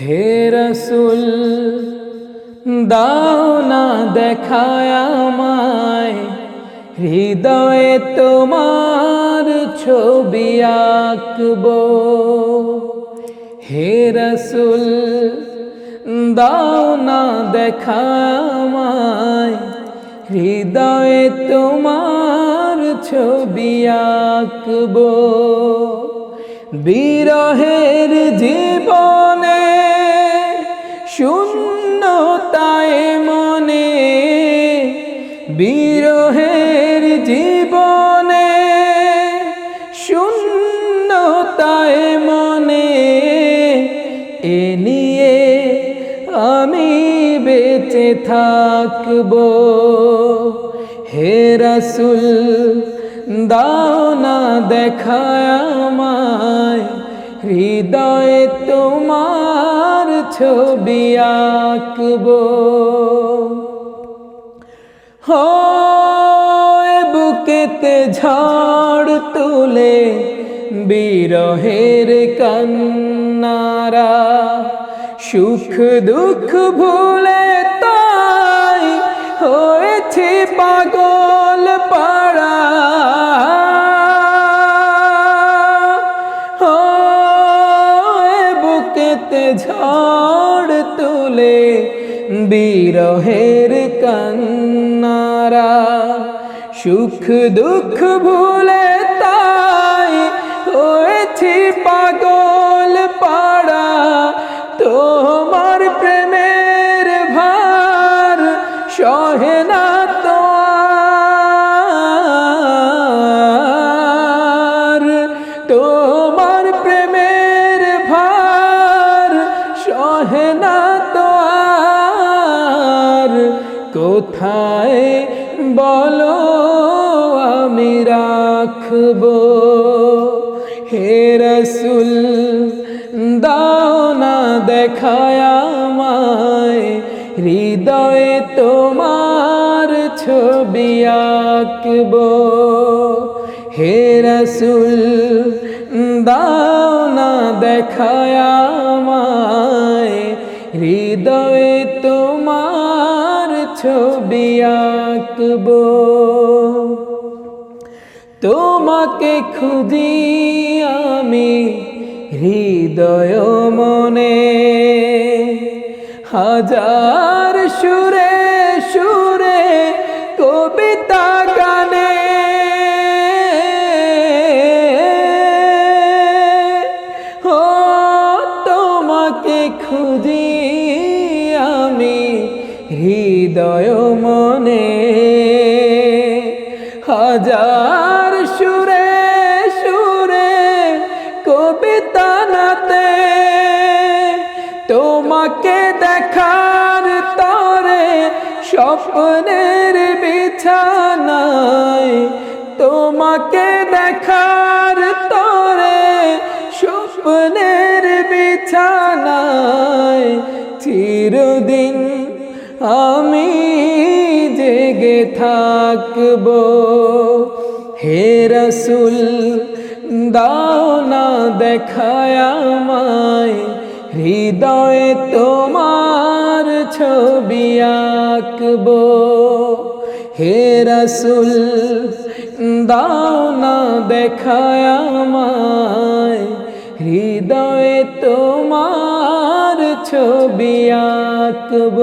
হে রসুল, দাও না দেখায় আমায়। হৃদয়ে তোমার ছবি আঁকবো। হে রসুল, দাও না দেখায় হৃদয়ে তোমার ছবি আঁকবো। বিরহের জীবনে বিরহের জীবনে শূন্যতায় মনে এ নিয়ে আমি বেঁচে থাকব। হে রসুল, দাও দেখায় আমায়। হৃদয়ে তোমার ছবি আঁকবো। হয় বুকেতে ঝড় তুলে বিরহের কন্নারা, সুখ দুঃখ ভুলে তাই হয়েছে পাগল পাড়া। বুকেতে ঝড় তুলে বিরহের কন্নারা সুখ দুঃখ ভুলে তাই হয়েছি পাগল পাড়া। তোমার প্রেমের ভার সহে না কোথায় বলো আমি রাখব? হে রসুল, দাও না দেখায় হৃদয়ে তোমার ছবি আঁকবো। হে রসুল, দাও না দেখায় আমায়। হৃদয়ে ছবি আঁকবো। তোমাকে খুদি আমি হৃদয় মনে। হাজার সুরে হৃদয় মনে হাজার সুরে সুরে কবিতা নাতে তোমাকে দেখার তরে স্বপ্নের বিছানায় তোমাকে দেখার তরে স্বপ্নের বিছানায় চিরদিন জেগে থাকব। হে রসুল, দাও না দেখায় আমায়। হৃদয়ে তোমার ছবি আঁকব। হে রসুল, দাও না দেখায় আমায়। হৃদয়ে তোমার ছবি আঁকব।